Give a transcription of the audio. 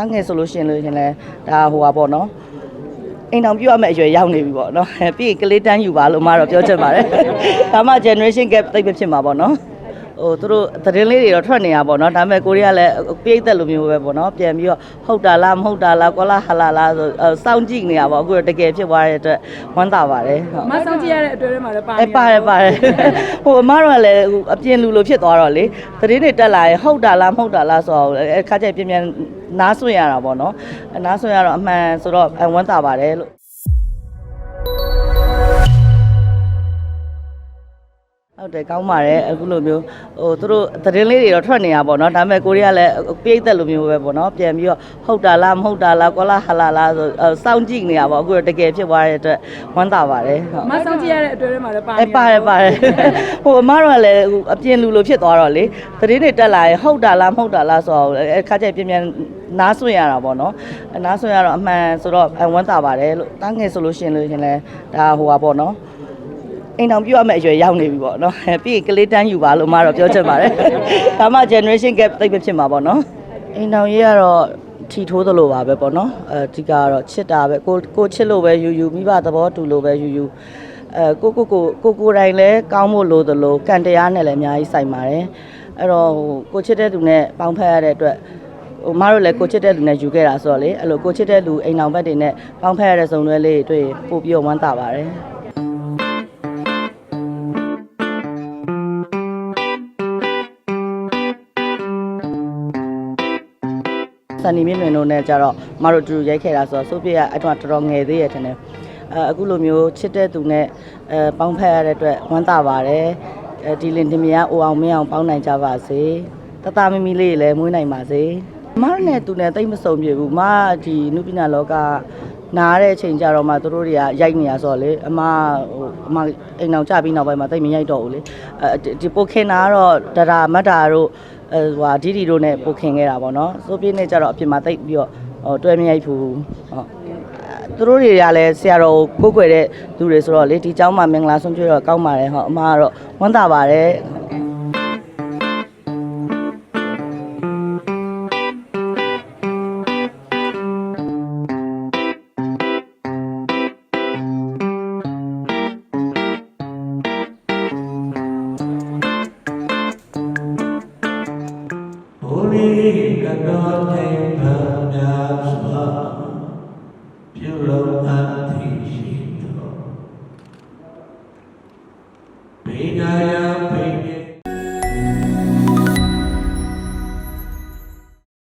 တားငယ်ဆိုလို့ရှိရင်လို့ရှင်လဲဒါဟိုပါပေါ့နော်အိမ်တော်ပြရမယ့်အရွယ်ရောက်နေပြီပေါ့နော်ပြီးရင်ကလေးတန်းယူပါလို့မတော့ပြောချင်ပါတယ်ဒါမှ generation gap တိတ်မဖြစ်မှာပေါ့နော် ဟိုသူတို့သတင်းလေးတွေတော့ထွက်နေတာပေါ့နော်ဒါပေမဲ့ကိုရီးယားလည်းပြိတ်သက်လိုမျိုးပဲပေါ့နော်ပြန်ပြီးတော့ဟုတ်တာလားမဟုတ်တာလားကောလာဟာလာလားဆိုစောင့်ကြည့်နေတာပေါ့အခုတော့တကယ်ဖြစ်သွားတဲ့အတွက်ဝမ်းသာပါတယ်ဟုတ်မဆောင်ကြည့်ရတဲ့အတွဲထဲမှာလည်းပါအဲပါတယ်ပါတယ်ဟိုအမတို့ကလည်းဟိုအပြင်လူလိုဖြစ်သွားတော့လေသတင်းတွေတက်လာရင်ဟုတ်တာလားမဟုတ်တာလားဆိုတော့အဲခါကျရင်ပြင်ပြန်နားဆွင့်ရတာပေါ့နော်အဲနားဆွင့်ရတော့အမှန်ဆိုတော့အဝမ်းသာပါတယ်လို့ ဟုတ်တယ်ကောင်းပါတယ်အခုလိုမျိုးဟိုသူတို့သတင်းလေးတွေတော့ထွက်နေတာပေါ့နော်ဒါပေမဲ့ကိုရီးယားလည်းပြိတ်သက်လိုမျိုးပဲပေါ့နော်ပြန်ပြီးတော့ဟုတ်တာလားမဟုတ်တာလားကောလာဟာလာလားဆိုစောင့်ကြည့်နေတာပေါ့အခုတော့တကယ်ဖြစ်သွားတဲ့အတွက်ဝမ်းသာပါတယ်ဟုတ်မဆောင်ကြည့်ရတဲ့အတွဲထဲမှာလည်းပါအဲပါတယ်ပါတယ်ဟိုအမတို့ကလည်းဟိုအပြင်လူလိုဖြစ်သွားတော့လေသတင်းတွေတက်လာရင်ဟုတ်တာလားမဟုတ်တာလားဆိုတော့အဲခါကျရင်ပြင်ပြန်နားဆွင့်ရတာပေါ့နော်အဲနားဆွင့်ရတော့အမှန်ဆိုတော့အဝမ်းသာပါတယ်လို့တားငယ်ဆိုလို့ရှိရင်လို့ရှင်လဲဒါဟိုပါပေါ့နော် အိမ်တော်ပြရမယ့်အရွယ်ရောက်နေပြီပေါ့နော်ပြီးရင်ကလေးတန်းယူပါလို့မတော့ပြောချင်ပါတယ်ဒါမှ generation gap တိတ်မဖြစ်မှာပေါ့နော်အိမ်တော်ကြီးကတော့ထီထိုးသလိုပါပဲပေါ့နော်အဲဒီကတော့ချစ်တာပဲကိုကိုချစ်လို့ပဲယူယူမိဘသဘောတူလို့ပဲယူယူအဲကိုကိုကိုကိုကိုတိုင်းလဲကောင်းဖို့လိုသလိုကံတရားနဲ့လည်းအများကြီးဆိုင်ပါတယ်အဲ့တော့ဟိုကိုချစ်တဲ့သူနဲ့ပေါင်းဖက်ရတဲ့အတွက်ဟိုမတို့လည်းကိုချစ်တဲ့လူနဲ့ယူခဲ့တာဆိုတော့လေအဲ့လိုကိုချစ်တဲ့လူအိမ်အောင်ဘက်တွေနဲ့ပေါင်းဖက်ရတဲ့ဇုံတွဲလေးတွေတွေ့ရင်ပို့ပြီးတော့ဝမ်းသာပါတယ် စန်နီမြင့်လွင်တို့နဲ့ကြတော့မတို့တူတူရိုက်ခဲ့တာဆိုတော့စိုးပြရအဲ့တော့တော်တော်ငယ်သေးရဲ့ထင်တယ်အဲအခုလိုမျိုးချစ်တဲ့သူနဲ့အဲပေါင်းဖက်ရတဲ့အတွက်ဝမ်းသာပါတယ်အဲဒီလင်တင်မယားအိုအောင်မင်းအောင်ပေါင်းနိုင်ကြပါစေတသားမမီလေးလည်းမွေးနိုင်ပါစေမတို့နဲ့သူနဲ့တိတ်မစုံပြေဘူးမဒီနုပညာလောကနားတဲ့အချိန်ကြတော့မှသူတို့တွေကရိုက်နေရဆိုတော့လေအမဟိုအမအိမ်အောင်ကြပြီးနောက်ပိုင်းမှာတိတ်မရိုက်တော့ဘူးလေအဲဒီပိုခင်တာကတော့ဒရာမတ်တာတို့အဲ ဟိုဟာဒီဒီတို့နဲ့ပိုခင်ခဲ့တာပေါ့နော်စိုးပြင်းနဲ့ကြတော့အပြင်မှာတိတ်ပြီးတော့ဟိုတွဲမရိုက်ဘူးဟုတ်သူတို့တွေကလည်းဆရာတော်ကိုကိုယ်ွယ်တဲ့သူတွေဆိုတော့လေဒီเจ้าမှာမင်္ဂလာဆုံးပြတော့ကောင်းပါတယ်ဟောအမကတော့ဝမ်းသာပါတယ် မိကတော်ထိန်ဖန်များစွာပြုလုပ်အပ်သည်ရှိ